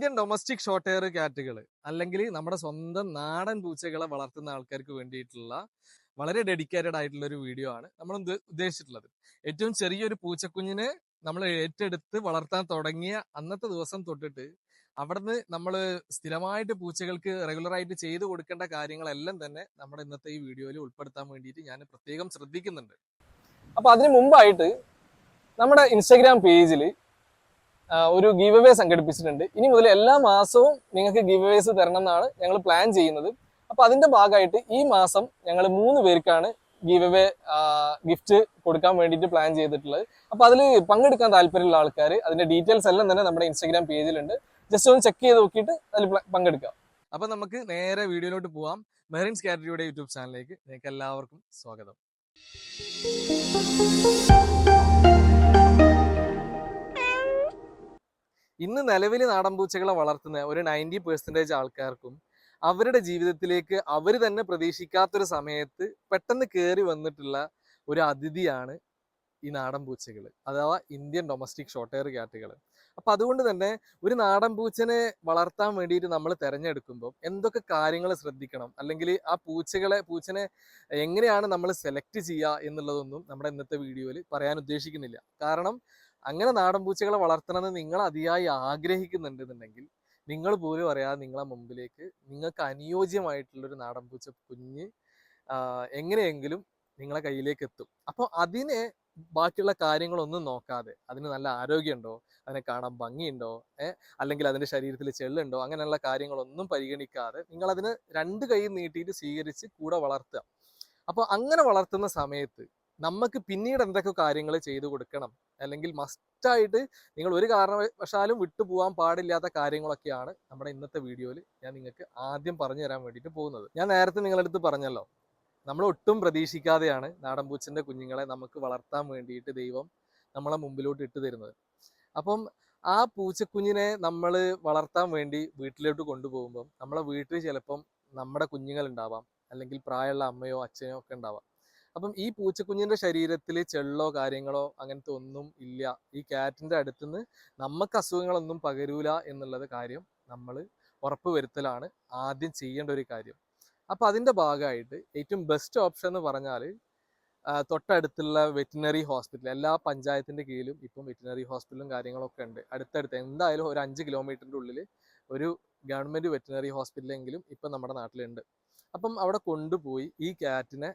Indian domestic short hair കാറ്റുകൾ അല്ലെങ്കിൽ നമ്മുടെ സ്വന്തം നാടൻ പൂച്ചകളെ വളർത്തുന്ന ആൾക്കാർക്ക് വേണ്ടിയിട്ടുള്ള വളരെ ഡെഡിക്കേറ്റഡ് ആയിട്ടുള്ള ഒരു വീഡിയോ ആണ് നമ്മൾ ഉദ്ദേശിച്ചിട്ടുള്ളത്. ഏറ്റവും ചെറിയൊരു പൂച്ചക്കുഞ്ഞിനെ നമ്മൾ ഏറ്റെടുത്ത് വളർത്താൻ തുടങ്ങിയ അന്നത്തെ ദിവസം തൊട്ടിട്ട് അവിടുന്ന് നമ്മൾ സ്ഥിരമായിട്ട് പൂച്ചകൾക്ക് റെഗുലറായിട്ട് ചെയ്തു കൊടുക്കേണ്ട കാര്യങ്ങളെല്ലാം തന്നെ നമ്മുടെ ഇന്നത്തെ ഈ വീഡിയോയിൽ ഉൾപ്പെടുത്താൻ വേണ്ടിയിട്ട് ഞാൻ പ്രത്യേകം ശ്രദ്ധിക്കുന്നുണ്ട്. അപ്പൊ അതിനു മുമ്പായിട്ട് നമ്മുടെ ഇൻസ്റ്റാഗ്രാം പേജിൽ ഒരു ഗീവ് അവേ സംഘടിപ്പിച്ചിട്ടുണ്ട്. ഇനി മുതൽ എല്ലാ മാസവും നിങ്ങൾക്ക് ഗീവ് അവേസ് തരണം എന്നാണ് ഞങ്ങൾ പ്ലാൻ ചെയ്യുന്നത്. അപ്പൊ അതിന്റെ ഭാഗമായിട്ട് ഈ മാസം ഞങ്ങൾ മൂന്ന് പേർക്കാണ് ഗീവ് അവേ ഗിഫ്റ്റ് കൊടുക്കാൻ വേണ്ടിയിട്ട് പ്ലാൻ ചെയ്തിട്ടുള്ളത്. അപ്പൊ അതിൽ പങ്കെടുക്കാൻ താല്പര്യമുള്ള ആൾക്കാർ അതിന്റെ ഡീറ്റെയിൽസ് എല്ലാം തന്നെ നമ്മുടെ ഇൻസ്റ്റാഗ്രാം പേജിലുണ്ട് ജസ്റ്റ് ഒന്ന് ചെക്ക് ചെയ്ത് നോക്കിയിട്ട് അതിൽ പങ്കെടുക്കാം. അപ്പൊ നമുക്ക് നേരെ വീഡിയോയിലോട്ട് പോവാം. മെറിൻസ് കാറ്ററിയുടെ യൂട്യൂബ് ചാനലിലേക്ക് നിങ്ങൾക്ക് എല്ലാവർക്കും സ്വാഗതം. ഇന്ന് നിലവിൽ നാടൻ പൂച്ചകളെ വളർത്തുന്ന ഒരു നയന്റി പെർസെന്റേജ് ആൾക്കാർക്കും അവരുടെ ജീവിതത്തിലേക്ക് അവർ തന്നെ പ്രതീക്ഷിക്കാത്തൊരു സമയത്ത് പെട്ടെന്ന് കയറി വന്നിട്ടുള്ള ഒരു അതിഥിയാണ് ഈ നാടൻ പൂച്ചകൾ അഥവാ ഇന്ത്യൻ ഡൊമസ്റ്റിക് ഷോർട്ട് ഹെയർ കാറ്റുകൾ അപ്പം അതുകൊണ്ട് തന്നെ ഒരു നാടൻ പൂച്ചനെ വളർത്താൻ വേണ്ടിയിട്ട് നമ്മൾ തിരഞ്ഞെടുക്കുമ്പോൾ എന്തൊക്കെ കാര്യങ്ങൾ ശ്രദ്ധിക്കണം? അല്ലെങ്കിൽ ആ പൂച്ചകളെ പൂച്ചനെ എങ്ങനെയാണ് നമ്മൾ സെലക്ട് ചെയ്യുക എന്നുള്ളതൊന്നും നമ്മുടെ ഇന്നത്തെ വീഡിയോയിൽ പറയാൻ ഉദ്ദേശിക്കുന്നില്ല. കാരണം അങ്ങനെ നാടൻ പൂച്ചകളെ വളർത്തണമെന്ന് നിങ്ങൾ അതിയായി ആഗ്രഹിക്കുന്നുണ്ടെന്നുണ്ടെങ്കിൽ നിങ്ങൾ പോലും അറിയാതെ നിങ്ങളെ മുമ്പിലേക്ക് നിങ്ങൾക്ക് അനുയോജ്യമായിട്ടുള്ളൊരു നാടൻ പൂച്ച കുഞ്ഞ് എങ്ങനെയെങ്കിലും നിങ്ങളെ കയ്യിലേക്ക് എത്തും. അപ്പോൾ അതിനെ ബാക്കിയുള്ള കാര്യങ്ങളൊന്നും നോക്കാതെ അതിന് നല്ല ആരോഗ്യമുണ്ടോ അതിനെ കാണാൻ ഭംഗിയുണ്ടോ ഏഹ് അല്ലെങ്കിൽ അതിന്റെ ശരീരത്തിൽ ചെള്ളുണ്ടോ അങ്ങനെയുള്ള കാര്യങ്ങളൊന്നും പരിഗണിക്കാതെ നിങ്ങൾ അതിന് രണ്ട് കൈ നീട്ടിയിട്ട് സ്വീകരിച്ച് കൂടെ വളർത്തുക. അപ്പോൾ അങ്ങനെ വളർത്തുന്ന സമയത്ത് നമുക്ക് പിന്നീട് എന്തൊക്കെ കാര്യങ്ങൾ ചെയ്തു കൊടുക്കണം? അല്ലെങ്കിൽ മസ്റ്റായിട്ട് നിങ്ങൾ ഒരു കാരണവശാലും വിട്ടു പോകാൻ പാടില്ലാത്ത കാര്യങ്ങളൊക്കെയാണ് നമ്മുടെ ഇന്നത്തെ വീഡിയോയിൽ ഞാൻ നിങ്ങൾക്ക് ആദ്യം പറഞ്ഞു തരാൻ വേണ്ടിയിട്ട് പോകുന്നത്. ഞാൻ നേരത്തെ നിങ്ങളടുത്ത് പറഞ്ഞല്ലോ നമ്മൾ ഒട്ടും പ്രതീക്ഷിക്കാതെയാണ് നാടൻപൂച്ചന്റെ കുഞ്ഞുങ്ങളെ നമുക്ക് വളർത്താൻ വേണ്ടിയിട്ട് ദൈവം നമ്മളെ മുമ്പിലോട്ട് ഇട്ട് തരുന്നത്. അപ്പം ആ പൂച്ചക്കുഞ്ഞിനെ നമ്മൾ വളർത്താൻ വേണ്ടി വീട്ടിലോട്ട് കൊണ്ടുപോകുമ്പം നമ്മളെ വീട്ടിൽ ചിലപ്പം നമ്മുടെ കുഞ്ഞുങ്ങൾ ഉണ്ടാവാം അല്ലെങ്കിൽ പ്രായമുള്ള അമ്മയോ അച്ഛനോ ഒക്കെ ഉണ്ടാവാം. അപ്പം ഈ പൂച്ചക്കുഞ്ഞിന്റെ ശരീരത്തിൽ ചെള്ളോ കാര്യങ്ങളോ അങ്ങനത്തെ ഒന്നും ഇല്ല. ഈ കാറ്റിന്റെ അടുത്തുനിന്ന് നമുക്ക് അസുഖങ്ങളൊന്നും പകരൂല എന്നുള്ളത് കാര്യം നമ്മൾ ഉറപ്പ് വരുത്തലാണ് ആദ്യം ചെയ്യേണ്ട ഒരു കാര്യം. അപ്പൊ അതിന്റെ ഭാഗമായിട്ട് ഏറ്റവും ബെസ്റ്റ് ഓപ്ഷൻ എന്ന് പറഞ്ഞാൽ തൊട്ടടുത്തുള്ള വെറ്റിനറി ഹോസ്പിറ്റൽ എല്ലാ പഞ്ചായത്തിന്റെ കീഴിലും ഇപ്പം വെറ്റിനറി ഹോസ്പിറ്റലും കാര്യങ്ങളൊക്കെ ഉണ്ട്. അടുത്തടുത്ത് എന്തായാലും ഒരു അഞ്ച് കിലോമീറ്ററിന്റെ ഉള്ളിൽ ഒരു ഗവൺമെന്റ് വെറ്റിനറി ഹോസ്പിറ്റലെങ്കിലും ഇപ്പം നമ്മുടെ നാട്ടിലുണ്ട്. അപ്പം അവിടെ കൊണ്ടുപോയി ഈ കാറ്റിനെ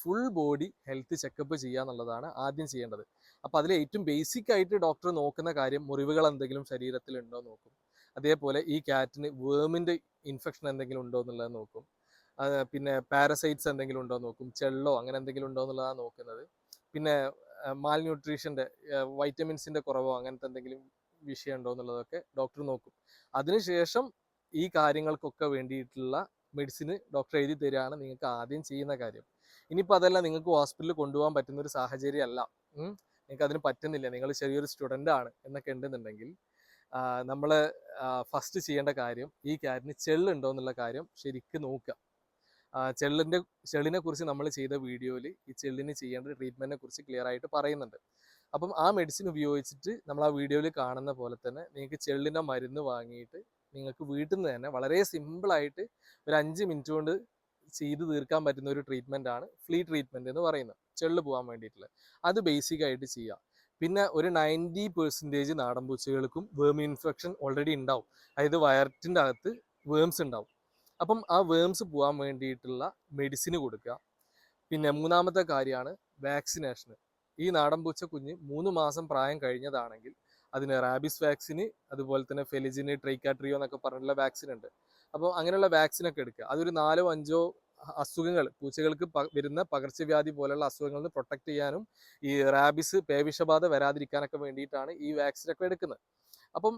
ഫുൾ ബോഡി ഹെൽത്ത് ചെക്കപ്പ് ചെയ്യുക എന്നുള്ളതാണ് ആദ്യം ചെയ്യേണ്ടത്. അപ്പോൾ അതിൽ ഏറ്റവും ബേസിക് ആയിട്ട് ഡോക്ടർ നോക്കുന്ന കാര്യം മുറിവുകൾ എന്തെങ്കിലും ശരീരത്തിൽ ഉണ്ടോ നോക്കും. അതേപോലെ ഈ കാറ്റിന് വേമിന്റെ ഇൻഫെക്ഷൻ എന്തെങ്കിലും ഉണ്ടോ എന്നുള്ളത് നോക്കും. പിന്നെ പാരസൈറ്റ്സ് എന്തെങ്കിലും ഉണ്ടോ നോക്കും. ചെള്ളോ അങ്ങനെ എന്തെങ്കിലും ഉണ്ടോ എന്നുള്ളതാണ് നോക്കുന്നത്. പിന്നെ മാൽ ന്യൂട്രീഷന്റെ വൈറ്റമിൻസിന്റെ കുറവോ അങ്ങനത്തെ എന്തെങ്കിലും വിഷയം ഉണ്ടോ എന്നുള്ളതൊക്കെ ഡോക്ടർ നോക്കും. അതിനുശേഷം ഈ കാര്യങ്ങൾക്കൊക്കെ വേണ്ടിയിട്ടുള്ള മെഡിസിന് ഡോക്ടർ എഴുതി തരികയാണ് നിങ്ങൾക്ക് ആദ്യം ചെയ്യുന്ന കാര്യം. ഇനിയിപ്പോൾ അതല്ല നിങ്ങൾക്ക് ഹോസ്പിറ്റലിൽ കൊണ്ടുപോകാൻ പറ്റുന്ന ഒരു സാഹചര്യം അല്ല നിങ്ങൾക്ക് അതിന് പറ്റുന്നില്ല. നിങ്ങൾ ചെറിയൊരു സ്റ്റുഡന്റ് ആണ് എന്നൊക്കെ ഉണ്ടെന്നുണ്ടെങ്കിൽ നമ്മൾ ഫസ്റ്റ് ചെയ്യേണ്ട കാര്യം ഈ കാറ്റിന് ചെള്ളുണ്ടോ എന്നുള്ള കാര്യം ശരിക്കും നോക്കുക. ചെള്ളിന്റെ ചെള്ളിനെ കുറിച്ച് നമ്മൾ ചെയ്ത വീഡിയോയിൽ ഈ ചെള്ളിന് ചെയ്യേണ്ട ട്രീറ്റ്മെന്റിനെ കുറിച്ച് ക്ലിയർ ആയിട്ട് പറയുന്നുണ്ട്. അപ്പം ആ മെഡിസിൻ ഉപയോഗിച്ചിട്ട് നമ്മൾ ആ വീഡിയോയിൽ കാണുന്ന പോലെ തന്നെ നിങ്ങൾക്ക് ചെള്ളിന്റെ മരുന്ന് വാങ്ങിയിട്ട് നിങ്ങൾക്ക് വീട്ടിൽ നിന്ന് തന്നെ വളരെ സിമ്പിളായിട്ട് ഒരു അഞ്ച് മിനിറ്റ് കൊണ്ട് ചെയ്ത് തീർക്കാൻ പറ്റുന്ന ഒരു ട്രീറ്റ്മെന്റ് ആണ് ഫ്ലീ ട്രീറ്റ്മെന്റ് എന്ന് പറയുന്നത്. ചെള്ള് പോകാൻ വേണ്ടിയിട്ടുള്ള. അത് ബേസിക് ആയിട്ട് ചെയ്യുക പിന്നെ ഒരു നയന്റി പെർസെന്റേജ് നാടൻ പൂച്ചകൾക്കും വേം ഇൻഫെക്ഷൻ ഓൾറെഡി ഉണ്ടാവും. അതായത് വയറ്റിന്റെ അകത്ത് വേംസ് ഉണ്ടാവും. അപ്പം ആ വേംസ് പോകാൻ വേണ്ടിയിട്ടുള്ള മെഡിസിന് കൊടുക്കുക. പിന്നെ മൂന്നാമത്തെ കാര്യമാണ് വാക്സിനേഷൻ ഈ നാടൻ പൂച്ച കുഞ്ഞ് മൂന്ന് മാസം പ്രായം കഴിഞ്ഞതാണെങ്കിൽ അതിന് റാബിസ് വാക്സിന് അതുപോലെ തന്നെ ഫെലിജിന് ട്രൈക്കാട്രിയോ എന്നൊക്കെ പറഞ്ഞിട്ടുള്ള വാക്സിൻ ഉണ്ട്. അപ്പോൾ അങ്ങനെയുള്ള വാക്സിനൊക്കെ എടുക്കുക. അതൊരു നാലോ അഞ്ചോ അസുഖങ്ങൾ പൂച്ചകൾക്ക് വരുന്ന പകർച്ചവ്യാധി പോലെയുള്ള അസുഖങ്ങളിൽ നിന്ന് പ്രൊട്ടക്ട് ചെയ്യാനും ഈ റാബിസ് പേവിഷബാധ വരാതിരിക്കാനൊക്കെ വേണ്ടിയിട്ടാണ് ഈ വാക്സിനൊക്കെ എടുക്കുന്നത്. അപ്പം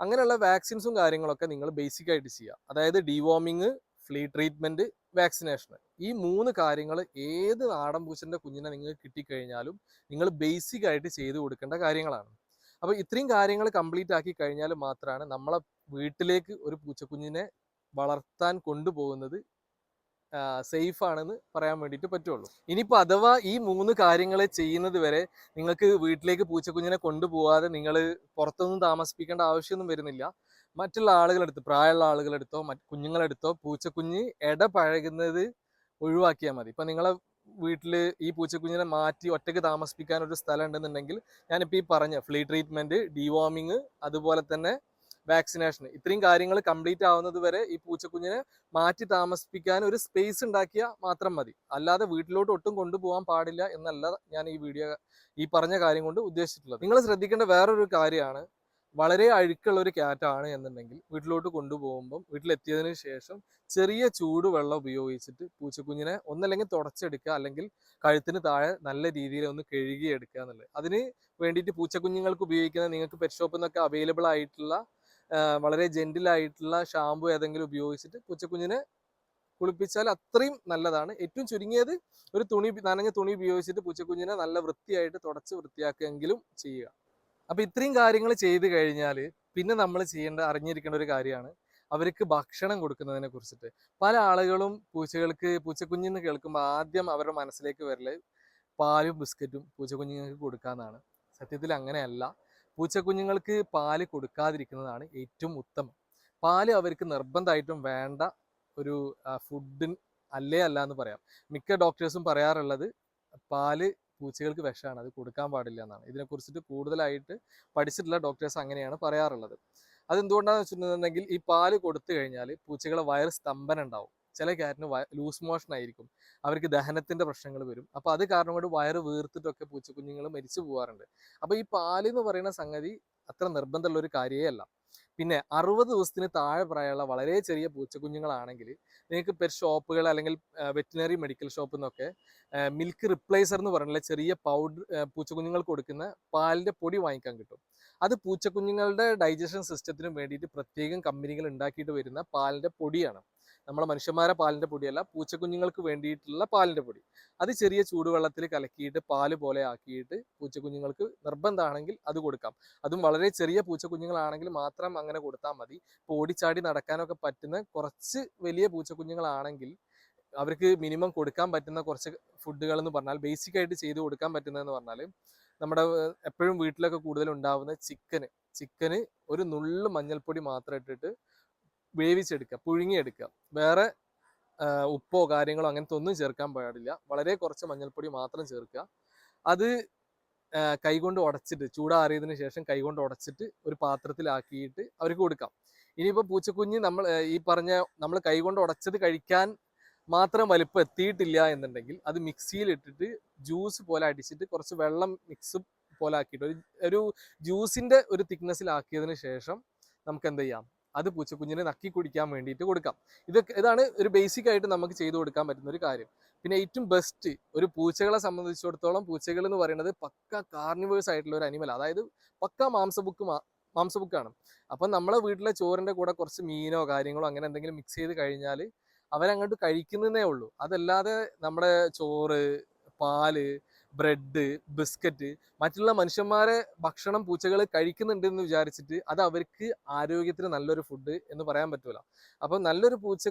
അങ്ങനെയുള്ള വാക്സിൻസും കാര്യങ്ങളൊക്കെ നിങ്ങൾ ബേസിക് ആയിട്ട് ചെയ്യുക. അതായത് ഡിവോമിങ് ഫ്ലീ ട്രീറ്റ്മെന്റ് വാക്സിനേഷൻ ഈ മൂന്ന് കാര്യങ്ങൾ ഏത് നാടൻ പൂച്ചന്റെ കുഞ്ഞിനെ നിങ്ങൾക്ക് കിട്ടിക്കഴിഞ്ഞാലും നിങ്ങൾ ബേസിക് ആയിട്ട് ചെയ്തു കൊടുക്കേണ്ട കാര്യങ്ങളാണ്. അപ്പോൾ ഇത്രയും കാര്യങ്ങൾ കംപ്ലീറ്റ് ആക്കി കഴിഞ്ഞാൽ മാത്രമാണ് നമ്മളെ വീട്ടിലേക്ക് ഒരു പൂച്ചക്കുഞ്ഞിനെ വളർത്താൻ കൊണ്ടുപോകുന്നത് സേഫ് ആണെന്ന് പറയാൻ വേണ്ടിയിട്ട് പറ്റുള്ളൂ. ഇനിയിപ്പോൾ അഥവാ ഈ മൂന്ന് കാര്യങ്ങളെ ചെയ്യുന്നത് വരെ നിങ്ങൾക്ക് വീട്ടിലേക്ക് പൂച്ചക്കുഞ്ഞിനെ കൊണ്ടുപോകാതെ നിങ്ങൾ പുറത്തൊന്നും താമസിപ്പിക്കേണ്ട ആവശ്യമൊന്നും വരുന്നില്ല. മറ്റുള്ള ആളുകളെടുത്ത് പ്രായമുള്ള ആളുകളെടുത്തോ മറ്റ് കുഞ്ഞുങ്ങളെടുത്തോ പൂച്ചക്കുഞ്ഞ് ഇടപഴകുന്നത് ഒഴിവാക്കിയാൽ മതി. ഇപ്പൊ നിങ്ങളെ വീട്ടിൽ ഈ പൂച്ചക്കുഞ്ഞിനെ മാറ്റി ഒറ്റയ്ക്ക് താമസിപ്പിക്കാൻ ഒരു സ്ഥലം ഉണ്ടെന്നുണ്ടെങ്കിൽ ഞാനിപ്പോൾ ഈ പറഞ്ഞ ഫ്ലീ ട്രീറ്റ്മെന്റ് ഡിവോമിങ് അതുപോലെ തന്നെ വാക്സിനേഷൻ. ഇത്രയും കാര്യങ്ങൾ കംപ്ലീറ്റ് ആവുന്നത് വരെ ഈ പൂച്ചക്കുഞ്ഞിനെ മാറ്റി താമസിപ്പിക്കാൻ ഒരു സ്പേസ് ഉണ്ടാക്കിയാൽ മാത്രം മതി. അല്ലാതെ വീട്ടിലോട്ട് ഒട്ടും കൊണ്ടുപോകാൻ പാടില്ല എന്നല്ല ഞാൻ ഈ വീഡിയോ ഈ പറഞ്ഞ കാര്യം കൊണ്ട് ഉദ്ദേശിച്ചിട്ടുള്ളത്. നിങ്ങൾ ശ്രദ്ധിക്കേണ്ട വേറൊരു കാര്യമാണ്. വളരെ അഴുക്കുള്ള ഒരു ക്യാറ്റാണ് എന്നുണ്ടെങ്കിൽ വീട്ടിലോട്ട് കൊണ്ടുപോകുമ്പം വീട്ടിലെത്തിയതിനു ശേഷം ചെറിയ ചൂടുവെള്ളം ഉപയോഗിച്ചിട്ട് പൂച്ചക്കുഞ്ഞിനെ ഒന്നല്ലെങ്കിൽ തുടച്ചെടുക്കുക അല്ലെങ്കിൽ കഴുത്തിന് താഴെ നല്ല രീതിയിൽ ഒന്ന് കഴുകിയെടുക്കുക എന്നുള്ളത്. അതിന് വേണ്ടിയിട്ട് പൂച്ചക്കുഞ്ഞുങ്ങൾക്ക് ഉപയോഗിക്കുന്ന നിങ്ങൾക്ക് പെറ്റ് ഷോപ്പിൽ നിന്നൊക്കെ അവൈലബിൾ ആയിട്ടുള്ള വളരെ ജെന്റിൽ ആയിട്ടുള്ള ഷാമ്പു ഏതെങ്കിലും ഉപയോഗിച്ചിട്ട് പൂച്ചക്കുഞ്ഞിനെ കുളിപ്പിച്ചാൽ അത്രയും നല്ലതാണ്. ഏറ്റവും ചുരുങ്ങിയത് ഒരു തുണി നനഞ്ഞ തുണി ഉപയോഗിച്ചിട്ട് പൂച്ചക്കുഞ്ഞിനെ നല്ല വൃത്തിയായിട്ട് തുടച്ച് വൃത്തിയാക്കുകയെങ്കിലും ചെയ്യുക. അപ്പൊ ഇത്രയും കാര്യങ്ങൾ ചെയ്ത് കഴിഞ്ഞാൽ പിന്നെ നമ്മൾ ചെയ്യേണ്ട അറിഞ്ഞിരിക്കേണ്ട ഒരു കാര്യമാണ് അവർക്ക് ഭക്ഷണം കൊടുക്കുന്നതിനെ കുറിച്ചിട്ട്. പല ആളുകളും പൂച്ചകൾക്ക് പൂച്ചക്കുഞ്ഞിന്ന് കേൾക്കുമ്പോൾ ആദ്യം അവരുടെ മനസ്സിലേക്ക് വരൽ പാലും ബിസ്ക്കറ്റും പൂച്ചക്കുഞ്ഞുങ്ങൾക്ക് കൊടുക്കാന്നാണ്. സത്യത്തിൽ അങ്ങനെയല്ല. പൂച്ചക്കുഞ്ഞുങ്ങൾക്ക് പാൽ കൊടുക്കാതിരിക്കുന്നതാണ് ഏറ്റവും ഉത്തമം. പാൽ അവർക്ക് നിർബന്ധമായിട്ടും വേണ്ട ഒരു ഫുഡ് അല്ലേ അല്ല എന്ന് പറയാം. മിക്ക ഡോക്ടേഴ്സും പറയാറുള്ളത് പാൽ പൂച്ചകൾക്ക് വിഷമാണ് അത് കൊടുക്കാൻ പാടില്ല എന്നാണ്. ഇതിനെക്കുറിച്ചിട്ട് കൂടുതലായിട്ട് പഠിച്ചിട്ടുള്ള ഡോക്ടേഴ്സ് അങ്ങനെയാണ് പറയാറുള്ളത്. അതെന്തുകൊണ്ടാണെന്ന് വെച്ചിട്ടുണ്ടെങ്കിൽ ഈ പാൽ കൊടുത്തു കഴിഞ്ഞാൽ പൂച്ചകളെ വയറ് സ്തംഭനം ഉണ്ടാവും. ചില ക്യാറ്റിന് ലൂസ് മോഷൻ ആയിരിക്കും. അവർക്ക് ദഹനത്തിന്റെ പ്രശ്നങ്ങൾ വരും. അപ്പൊ അത് കാരണം കൊണ്ട് വയറ് വീർത്തിട്ടൊക്കെ പൂച്ചക്കുഞ്ഞുങ്ങൾ മരിച്ചു പോവാറുണ്ട്. അപ്പൊ ഈ പാൽ എന്ന് പറയുന്ന സംഗതി അത്ര നിർബന്ധമുള്ള ഒരു കാര്യമേ അല്ല. പിന്നെ അറുപത് ദിവസത്തിന് താഴെ പ്രായമുള്ള വളരെ ചെറിയ പൂച്ചക്കുഞ്ഞുങ്ങളാണെങ്കിൽ നിങ്ങൾക്ക് പെർ ഷോപ്പുകൾ അല്ലെങ്കിൽ വെറ്റിനറി മെഡിക്കൽ ഷോപ്പിൽ നിന്നൊക്കെ മിൽക്ക് റിപ്ലേസർ എന്ന് പറഞ്ഞുള്ള ചെറിയ പൗഡർ പൂച്ചക്കുഞ്ഞുങ്ങൾക്ക് കൊടുക്കുന്ന പാലിന്റെ പൊടി വാങ്ങിക്കാൻ കിട്ടും. അത് പൂച്ചക്കുഞ്ഞുങ്ങളുടെ ഡൈജഷൻ സിസ്റ്റത്തിനും വേണ്ടിയിട്ട് പ്രത്യേകം കമ്പനികൾ ഉണ്ടാക്കിയിട്ട് വരുന്ന പാലിന്റെ പൊടിയാണ്. നമ്മളെ മനുഷ്യന്മാരെ പാലിന്റെ പൊടിയല്ല പൂച്ചക്കുഞ്ഞുങ്ങൾക്ക് വേണ്ടിയിട്ടുള്ള പാലിന്റെ പൊടി. അത് ചെറിയ ചൂടുവെള്ളത്തിൽ കലക്കിയിട്ട് പാൽ പോലെ ആക്കിയിട്ട് പൂച്ചക്കുഞ്ഞുങ്ങൾക്ക് നിർബന്ധമാണെങ്കിൽ അത് കൊടുക്കാം. അതും വളരെ ചെറിയ പൂച്ചക്കുഞ്ഞുങ്ങളാണെങ്കിൽ മാത്രം അങ്ങനെ കൊടുത്താൽ മതി. ഇപ്പോൾ ഓടിച്ചാടി നടക്കാനൊക്കെ പറ്റുന്ന കുറച്ച് വലിയ പൂച്ചക്കുഞ്ഞുങ്ങളാണെങ്കിൽ അവർക്ക് മിനിമം കൊടുക്കാൻ പറ്റുന്ന കുറച്ച് ഫുഡുകൾ എന്ന് പറഞ്ഞാൽ ബേസിക് ആയിട്ട് ചെയ്ത് കൊടുക്കാൻ പറ്റുന്നതെന്ന് പറഞ്ഞാൽ നമ്മുടെ എപ്പോഴും വീട്ടിലൊക്കെ കൂടുതൽ ഉണ്ടാവുന്ന ചിക്കന്. ചിക്കന് ഒരു നുള്ളു മഞ്ഞൾപ്പൊടി മാത്രം ഇട്ടിട്ട് വേവിച്ചെടുക്കുക പുഴുങ്ങിയെടുക്കുക. വേറെ ഉപ്പോ കാര്യങ്ങളോ അങ്ങനത്തെ ഒന്നും ചേർക്കാൻ പാടില്ല. വളരെ കുറച്ച് മഞ്ഞൾപ്പൊടി മാത്രം ചേർക്കുക. അത് കൈകൊണ്ട് ഉടച്ചിട്ട് ചൂടാറിയതിന് ശേഷം കൈകൊണ്ട് ഉടച്ചിട്ട് ഒരു പാത്രത്തിലാക്കിയിട്ട് അവർക്ക് കൊടുക്കാം. ഇനിയിപ്പോൾ പൂച്ചക്കുഞ്ഞ് നമ്മൾ ഈ പറഞ്ഞ നമ്മൾ കൈകൊണ്ട് ഉടച്ചത് കഴിക്കാൻ മാത്രം വലിപ്പം എത്തിയിട്ടില്ല എന്നുണ്ടെങ്കിൽ അത് മിക്സിയിൽ ഇട്ടിട്ട് ജ്യൂസ് പോലെ അടിച്ചിട്ട് കുറച്ച് വെള്ളം മിക്സ് പോലെ ആക്കിയിട്ട് ഒരു ഒരു ജ്യൂസിന്റെ ഒരു തിക്നെസ്സിലാക്കിയതിന് ശേഷം നമുക്ക് എന്ത് ചെയ്യാം? അത് പൂച്ചക്കുഞ്ഞിനെ നക്കി കുടിക്കാൻ വേണ്ടിയിട്ട് കൊടുക്കാം. ഇതൊക്കെ ഇതാണ് ഒരു ബേസിക് ആയിട്ട് നമുക്ക് ചെയ്തു കൊടുക്കാൻ പറ്റുന്ന ഒരു കാര്യം. പിന്നെ ഏറ്റവും ബെസ്റ്റ് ഒരു പൂച്ചകളെ സംബന്ധിച്ചിടത്തോളം പൂച്ചകൾ എന്ന് പറയുന്നത് പക്ക കാർണിവേഴ്സ് ആയിട്ടുള്ള ഒരു അനിമൽ അതായത് പക്ക മാംസബുക്ക് മാംസബുക്കാണ് അപ്പം നമ്മളെ വീട്ടിലെ ചോറിന്റെ കൂടെ കുറച്ച് മീനോ കാര്യങ്ങളോ അങ്ങനെ എന്തെങ്കിലും മിക്സ് ചെയ്ത് കഴിഞ്ഞാൽ അവരങ്ങോട്ട് കഴിക്കുന്നതേ ഉള്ളൂ. അതല്ലാതെ നമ്മുടെ ചോറ് പാൽ ബ്രെഡ് ബിസ്ക്കറ്റ് മറ്റുള്ള മനുഷ്യന്മാരെ ഭക്ഷണം പൂച്ചകൾ കഴിക്കുന്നുണ്ട് എന്ന് വിചാരിച്ചിട്ട് അത് അവർക്ക് ആരോഗ്യത്തിന് നല്ലൊരു ഫുഡ് എന്ന് പറയാൻ പറ്റൂല. അപ്പൊ നല്ലൊരു പൂച്ച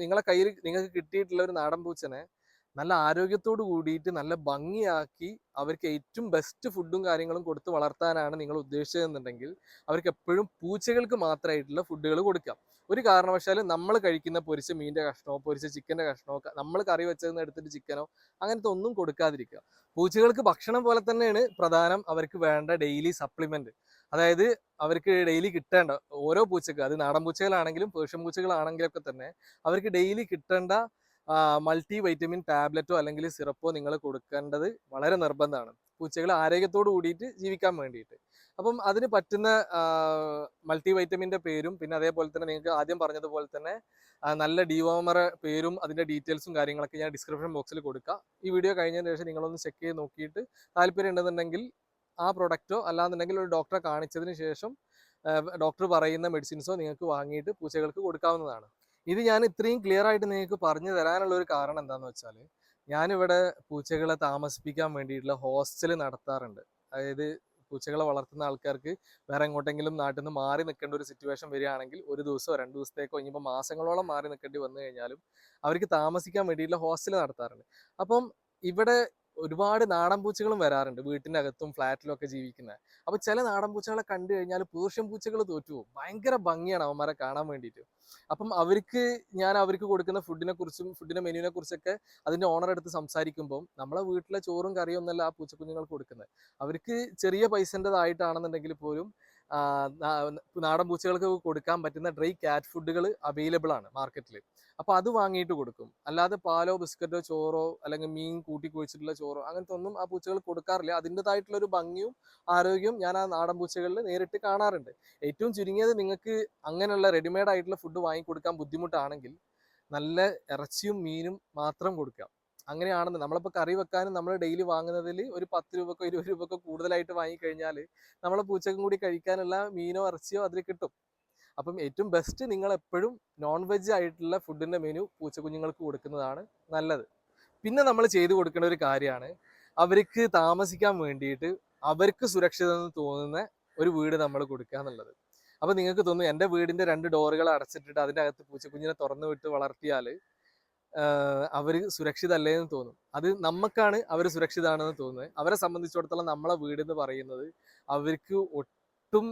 നിങ്ങളെ കയ്യിൽ നിങ്ങൾക്ക് കിട്ടിയിട്ടുള്ള ഒരു നാടൻ പൂച്ചനെ നല്ല ആരോഗ്യത്തോട് കൂടിയിട്ട് നല്ല ഭംഗിയാക്കി അവർക്ക് ഏറ്റവും ബെസ്റ്റ് ഫുഡും കാര്യങ്ങളും കൊടുത്ത് വളർത്താനാണ് നിങ്ങൾ ഉദ്ദേശിച്ചതെന്നുണ്ടെങ്കിൽ അവർക്ക് എപ്പോഴും പൂച്ചകൾക്ക് മാത്രമായിട്ടുള്ള ഫുഡുകൾ കൊടുക്കാം. ഒരു കാരണവശാലും നമ്മൾ കഴിക്കുന്ന പൊരിച്ച മീനിന്റെ കഷ്ണമോ പൊരിച്ച ചിക്കന്റെ കഷ്ണമോ നമ്മൾ കറി വെച്ചതെന്ന് എടുത്തിട്ട് ചിക്കനോ അങ്ങനത്തെ ഒന്നും കൊടുക്കാതിരിക്കുക. പൂച്ചകൾക്ക് ഭക്ഷണം പോലെ തന്നെയാണ് പ്രധാനം അവർക്ക് വേണ്ട ഡെയിലി സപ്ലിമെന്റ് അതായത് അവർക്ക് ഡെയിലി കിട്ടേണ്ട ഓരോ പൂച്ചക്ക് അത് നാടൻ പൂച്ചകളാണെങ്കിലും പേർഷ്യൻ പൂച്ചകളാണെങ്കിലും ഒക്കെ തന്നെ അവർക്ക് ഡെയിലി കിട്ടേണ്ട മൾട്ടി വൈറ്റമിൻ ടാബ്ലറ്റോ അല്ലെങ്കിൽ സിറപ്പോ നിങ്ങൾ കൊടുക്കേണ്ടത് വളരെ നിർബന്ധമാണ്. പൂച്ചകൾ ആരോഗ്യത്തോട് കൂടിയിട്ട് ജീവിക്കാൻ വേണ്ടിയിട്ട്. അപ്പം അതിന് പറ്റുന്ന മൾട്ടി വൈറ്റമിന്റെ പേരും പിന്നെ അതേപോലെ തന്നെ നിങ്ങൾക്ക് ആദ്യം പറഞ്ഞതുപോലെ തന്നെ നല്ല ഡിവോമറ പേരും അതിന്റെ ഡീറ്റെയിൽസും കാര്യങ്ങളൊക്കെ ഞാൻ ഡിസ്ക്രിപ്ഷൻ ബോക്സിൽ കൊടുക്കാം. ഈ വീഡിയോ കഴിഞ്ഞതിന് ശേഷം നിങ്ങളൊന്ന് ചെക്ക് ചെയ്ത് നോക്കിയിട്ട് താല്പര്യം ഉണ്ടെന്നുണ്ടെങ്കിൽ ആ പ്രൊഡക്റ്റോ അല്ലാന്നുണ്ടെങ്കിൽ ഒരു ഡോക്ടറെ കാണിച്ചതിന് ശേഷം ഡോക്ടർ പറയുന്ന മെഡിസിൻസോ നിങ്ങൾക്ക് വാങ്ങിയിട്ട് പൂച്ചകൾക്ക് കൊടുക്കാവുന്നതാണ്. ഇത് ഞാൻ ഇത്രയും ക്ലിയർ ആയിട്ട് നിങ്ങൾക്ക് പറഞ്ഞു തരാനുള്ള ഒരു കാരണം എന്താന്ന് വെച്ചാൽ ഞാനിവിടെ പൂച്ചകളെ താമസിപ്പിക്കാൻ വേണ്ടിയിട്ടുള്ള ഹോസ്റ്റൽ നടത്താറുണ്ട്. അതായത് പൂച്ചകളെ വളർത്തുന്ന ആൾക്കാർക്ക് വേറെ എങ്ങോട്ടെങ്കിലും നാട്ടിൽ നിന്ന് മാറി നിൽക്കേണ്ട ഒരു സിറ്റുവേഷൻ വരികയാണെങ്കിൽ ഒരു ദിവസമോ രണ്ട് ദിവസത്തേക്കോ ഇനിയിപ്പോൾ മാസങ്ങളോളം മാറി നിൽക്കേണ്ടി വന്നു കഴിഞ്ഞാലും അവർക്ക് താമസിക്കാൻ വേണ്ടിയിട്ടുള്ള ഹോസ്റ്റൽ നടത്താറുണ്ട്. അപ്പം ഇവിടെ ഒരുപാട് നാടൻ പൂച്ചകളും വരാറുണ്ട്. വീട്ടിന്റെ അകത്തും ഫ്ലാറ്റിലും ഒക്കെ ജീവിക്കുന്നത് അപ്പൊ ചില നാടൻ പൂച്ചകളെ കണ്ടു കഴിഞ്ഞാൽ പേർഷ്യൻ പൂച്ചകൾ തോറ്റുപോകും. ഭയങ്കര ഭംഗിയാണ് അവന്മാരെ കാണാൻ വേണ്ടിയിട്ട്. അപ്പം അവർക്ക് ഞാൻ അവർക്ക് കൊടുക്കുന്ന ഫുഡിനെ കുറിച്ചും ഫുഡിന്റെ മെനുവിനെ കുറിച്ചൊക്കെ അതിന്റെ ഓണർ എടുത്ത് സംസാരിക്കുമ്പോൾ നമ്മളെ വീട്ടിലെ ചോറും കറിയും ഒന്നല്ല ആ പൂച്ചക്കുഞ്ഞുങ്ങൾക്ക് കൊടുക്കുന്നത്. അവർക്ക് ചെറിയ പൈസന്റെതായിട്ടാണെന്നുണ്ടെങ്കിൽ പോലും നാടൻ പൂച്ചകൾക്ക് കൊടുക്കാൻ പറ്റുന്ന ഡ്രൈ കാറ്റ് ഫുഡുകൾ അവൈലബിൾ ആണ് മാർക്കറ്റിൽ അപ്പോൾ അത് വാങ്ങിയിട്ട് കൊടുക്കും. അല്ലാതെ പാലോ ബിസ്ക്കറ്റോ ചോറോ അല്ലെങ്കിൽ മീൻ കൂട്ടി കുഴിച്ചിട്ടുള്ള ചോറോ അങ്ങനത്തെ ഒന്നും ആ പൂച്ചകൾ കൊടുക്കാറില്ല. അതിന്റെതായിട്ടുള്ള ഒരു ഭംഗിയും ആരോഗ്യവും ഞാൻ ആ നാടൻ പൂച്ചകളിൽ നേരിട്ട് കാണാറുണ്ട്. ഏറ്റവും ചുരുങ്ങിയത് നിങ്ങൾക്ക് അങ്ങനെയുള്ള റെഡിമെയ്ഡ് ആയിട്ടുള്ള ഫുഡ് വാങ്ങിക്കൊടുക്കാൻ ബുദ്ധിമുട്ടാണെങ്കിൽ നല്ല ഇറച്ചിയും മീനും മാത്രം കൊടുക്കുക അങ്ങനെയാണെന്ന്. നമ്മളിപ്പോൾ കറി വെക്കാനും നമ്മൾ ഡെയിലി വാങ്ങുന്നതിൽ ഒരു പത്ത് രൂപക്കോ ഇരുപത് രൂപക്കോ കൂടുതലായിട്ട് വാങ്ങിക്കഴിഞ്ഞാൽ നമ്മളെ പൂച്ചക്കും കൂടി കഴിക്കാനുള്ള മീനോ ഇറച്ചിയോ അതിൽ കിട്ടും. അപ്പം ഏറ്റവും ബെസ്റ്റ് നിങ്ങൾ എപ്പോഴും നോൺ വെജ് ആയിട്ടുള്ള ഫുഡിന്റെ മെനു പൂച്ചക്കുഞ്ഞുങ്ങൾക്ക് കൊടുക്കുന്നതാണ് നല്ലത്. പിന്നെ നമ്മൾ ചെയ്തു കൊടുക്കേണ്ട ഒരു കാര്യമാണ്. അവർക്ക് താമസിക്കാൻ വേണ്ടിയിട്ട് അവർക്ക് സുരക്ഷിതം തോന്നുന്ന ഒരു വീട് നമ്മൾ കൊടുക്കുക എന്നുള്ളത്. അപ്പൊ നിങ്ങൾക്ക് തോന്നും എന്റെ വീടിന്റെ രണ്ട് ഡോറുകൾ അടച്ചിട്ടിട്ട് അതിന്റെ അകത്ത് പൂച്ചക്കുഞ്ഞിനെ തുറന്നു വിട്ട് വളർത്തിയാൽ അവർ സുരക്ഷിതല്ലേ എന്ന് തോന്നും. അത് നമുക്കാണ് അവർ സുരക്ഷിതമാണെന്ന് തോന്നുന്നത്. അവരെ സംബന്ധിച്ചിടത്തോളം നമ്മളെ വീട് എന്ന് പറയുന്നത് അവർക്ക് ഒട്ടും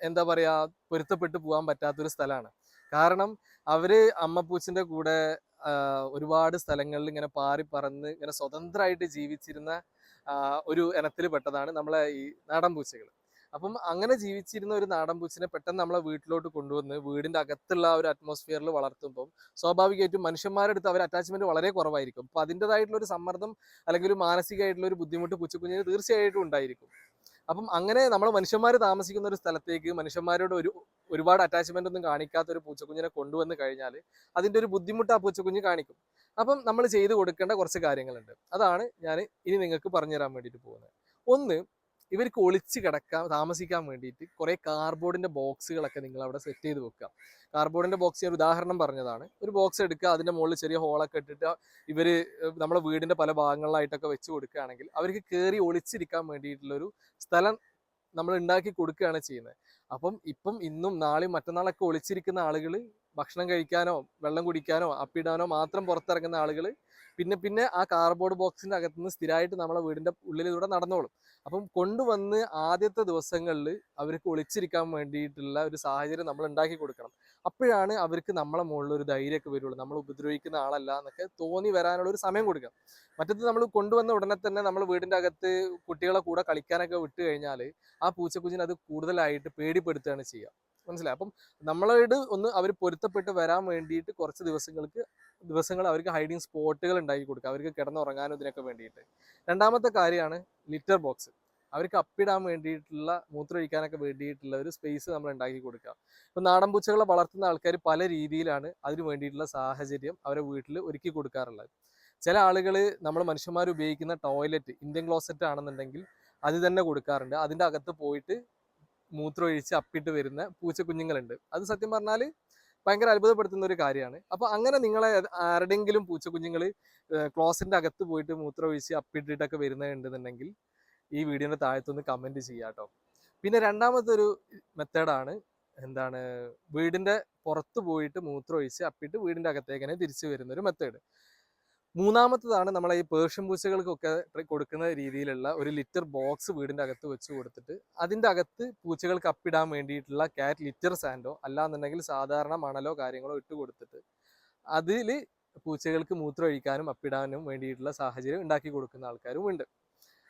എന്താ പറയാ പൊരുത്തപ്പെട്ട് പോകാൻ പറ്റാത്തൊരു സ്ഥലമാണ്. കാരണം അവർ അമ്മപ്പൂച്ചിന്റെ കൂടെ ഒരുപാട് സ്ഥലങ്ങളിൽ ഇങ്ങനെ പാറി പറന്ന് ഇങ്ങനെ സ്വതന്ത്രമായിട്ട് ജീവിച്ചിരുന്ന ഒരു ഇനത്തിൽ പെട്ടതാണ് നമ്മളെ ഈ നാടൻ പൂച്ചകൾ അപ്പം അങ്ങനെ ജീവിച്ചിരുന്ന ഒരു നാടൻ പൂച്ചിനെ പെട്ടെന്ന് നമ്മളെ വീട്ടിലോട്ട് കൊണ്ടുവന്ന് വീടിന്റെ അകത്തുള്ള ഒരു അറ്റ്മോസ്ഫിയറിൽ വളർത്തുമ്പോൾ സ്വാഭാവികമായിട്ടും മനുഷ്യന്മാരുടെ അടുത്ത് അവർ അറ്റാച്ച്മെന്റ് വളരെ കുറവായിരിക്കും. അപ്പൊ അതിന്റെതായിട്ടുള്ള ഒരു സമ്മർദ്ദം അല്ലെങ്കിൽ ഒരു മാനസികമായിട്ടുള്ള ഒരു ബുദ്ധിമുട്ട് പൂച്ചക്കുഞ്ഞിന് തീർച്ചയായിട്ടും ഉണ്ടായിരിക്കും. അപ്പം അങ്ങനെ നമ്മൾ മനുഷ്യന്മാർ താമസിക്കുന്ന ഒരു സ്ഥലത്തേക്ക് മനുഷ്യന്മാരോട് ഒരു ഒരുപാട് അറ്റാച്ച്മെന്റ് ഒന്നും കാണിക്കാത്ത ഒരു പൂച്ചക്കുഞ്ഞിനെ കൊണ്ടുവന്ന് കഴിഞ്ഞാൽ അതിന്റെ ഒരു ബുദ്ധിമുട്ട് ആ പൂച്ചക്കുഞ്ഞ് കാണിക്കും. അപ്പം നമ്മൾ ചെയ്തു കൊടുക്കേണ്ട കുറച്ച് കാര്യങ്ങളുണ്ട്. അതാണ് ഞാൻ ഇനി നിങ്ങൾക്ക് പറഞ്ഞു തരാൻ വേണ്ടിയിട്ട് പോകുന്നത്. ഒന്ന് ഇവർക്ക് ഒളിച്ച് കിടക്കാൻ താമസിക്കാൻ വേണ്ടിയിട്ട് കുറേ കാർബോർഡിന്റെ ബോക്സുകളൊക്കെ നിങ്ങൾ അവിടെ സെറ്റ് ചെയ്ത് വെക്കുക. കാർബോർഡിന്റെ ബോക്സ് ഞാൻ ഉദാഹരണം പറഞ്ഞതാണ്. ഒരു ബോക്സ് എടുക്കുക അതിന്റെ മുകളിൽ ചെറിയ ഹോളൊക്കെ ഇട്ടിട്ട് ഇവർ നമ്മളെ വീടിന്റെ പല ഭാഗങ്ങളിലായിട്ടൊക്കെ വെച്ച് കൊടുക്കുകയാണെങ്കിൽ അവർക്ക് കയറി ഒളിച്ചിരിക്കാൻ വേണ്ടിയിട്ടുള്ളൊരു സ്ഥലം നമ്മൾ ഉണ്ടാക്കി കൊടുക്കുകയാണ് ചെയ്യുന്നത്. അപ്പം ഇപ്പം ഇന്നും നാളെയും മറ്റന്നാളൊക്കെ ഒളിച്ചിരിക്കുന്ന ആളുകൾ ഭക്ഷണം കഴിക്കാനോ വെള്ളം കുടിക്കാനോ അപ്പിടാനോ മാത്രം പുറത്തിറങ്ങുന്ന ആളുകൾ പിന്നെ പിന്നെ ആ കാർബോർഡ് ബോക്സിന്റെ അകത്തുനിന്ന് സ്ഥിരമായിട്ട് നമ്മളെ വീടിന്റെ ഉള്ളിലൂടെ നടന്നോളും. അപ്പം കൊണ്ടുവന്ന് ആദ്യത്തെ ദിവസങ്ങളിൽ അവർക്ക് ഒളിച്ചിരിക്കാൻ വേണ്ടിയിട്ടുള്ള ഒരു സാഹചര്യം നമ്മൾ ഉണ്ടാക്കി കൊടുക്കണം. അപ്പോഴാണ് അവർക്ക് നമ്മളെ മുകളിൽ ഒരു ധൈര്യമൊക്കെ വരുള്ളൂ. നമ്മൾ ഉപദ്രവിക്കുന്ന ആളല്ല എന്നൊക്കെ തോന്നി വരാനുള്ള ഒരു സമയം കൊടുക്കുക മറ്റത് നമ്മൾ കൊണ്ടുവന്ന ഉടനെ തന്നെ നമ്മൾ വീടിന്റെ അകത്ത് കുട്ടികളെ കൂടെ കളിക്കാനൊക്കെ വിട്ട് കഴിഞ്ഞാൽ ആ പൂച്ചക്കുഞ്ഞിനെ അത് കൂടുതലായിട്ട് പേടിപ്പെടുത്തുകയാണ് ചെയ്യുക. മനസ്സിലായി? അപ്പം നമ്മളോട് ഒന്ന് അവർ പൊരുത്തപ്പെട്ട് വരാൻ വേണ്ടിയിട്ട് കുറച്ച് ദിവസങ്ങൾക്ക് ദിവസങ്ങൾ അവർക്ക് ഹൈഡിങ് സ്പോട്ടുകൾ ഉണ്ടാക്കി കൊടുക്കുക. അവർക്ക് കിടന്നുറങ്ങാനും ഇതിനൊക്കെ വേണ്ടിയിട്ട്. രണ്ടാമത്തെ കാര്യമാണ് ലിറ്റർ ബോക്സ് അവർക്ക് അപ്പിടാൻ വേണ്ടിയിട്ടുള്ള മൂത്രമൊഴിക്കാനൊക്കെ വേണ്ടിയിട്ടുള്ള ഒരു സ്പേസ് നമ്മൾ ഉണ്ടാക്കി കൊടുക്കുക. ഇപ്പം നാടൻ പൂച്ചകളെ വളർത്തുന്ന ആൾക്കാർ പല രീതിയിലാണ് അതിന് വേണ്ടിയിട്ടുള്ള സാഹചര്യം അവരെ വീട്ടിൽ ഒരുക്കി കൊടുക്കാറുള്ളത്. ചില ആളുകൾ നമ്മൾ മനുഷ്യന്മാർ ഉപയോഗിക്കുന്ന ടോയ്ലറ്റ് ഇന്ത്യൻ ക്ലോസറ്റ് ആണെന്നുണ്ടെങ്കിൽ അത് തന്നെ കൊടുക്കാറുണ്ട്. അതിന്റെ അകത്ത് പോയിട്ട് മൂത്രമൊഴിച്ച് അപ്പിട്ട് വരുന്ന പൂച്ചക്കുഞ്ഞുങ്ങളുണ്ട് അത് സത്യം പറഞ്ഞാൽ ഭയങ്കര അത്ഭുതപ്പെടുത്തുന്ന ഒരു കാര്യമാണ്. അപ്പോൾ അങ്ങനെ നിങ്ങളെ ആരുടെങ്കിലും പൂച്ചക്കുഞ്ഞുങ്ങൾ ക്ലോസിന്റെ അകത്ത് പോയിട്ട് മൂത്രമൊഴിച്ച് അപ്പിട്ടിട്ടൊക്കെ വരുന്നുണ്ടെന്നുണ്ടെങ്കിൽ ഈ വീഡിയോന്റെ താഴത്തൊന്ന് കമന്റ് ചെയ്യാട്ടോ പിന്നെ രണ്ടാമത്തെ ഒരു മെത്തേഡാണ് എന്താണ് വീടിന്റെ പുറത്ത് പോയിട്ട് മൂത്രമൊഴിച്ച് അപ്പിട്ട് വീടിന്റെ അകത്തേക്ക് തന്നെ തിരിച്ചു വരുന്ന ഒരു മെത്തേഡ്. മൂന്നാമത്തതാണ് നമ്മളെ ഈ പേർഷ്യൻ പൂച്ചകൾക്കൊക്കെ കൊടുക്കുന്ന രീതിയിലുള്ള ഒരു ലിറ്റർ ബോക്സ് വീടിന്റെ അകത്ത് വെച്ച് കൊടുത്തിട്ട് അതിന്റെ അകത്ത് പൂച്ചകൾക്ക് അപ്പിടാൻ വേണ്ടിയിട്ടുള്ള കാറ്റ് ലിറ്റർ സാൻഡോ അല്ലാന്നുണ്ടെങ്കിൽ സാധാരണ മണലോ കാര്യങ്ങളോ ഇട്ട് കൊടുത്തിട്ട് അതിൽ പൂച്ചകൾക്ക് മൂത്രം ഒഴിക്കാനും അപ്പിടാനും വേണ്ടിയിട്ടുള്ള സാഹചര്യം ഉണ്ടാക്കി കൊടുക്കുന്ന ആൾക്കാരും ഉണ്ട്.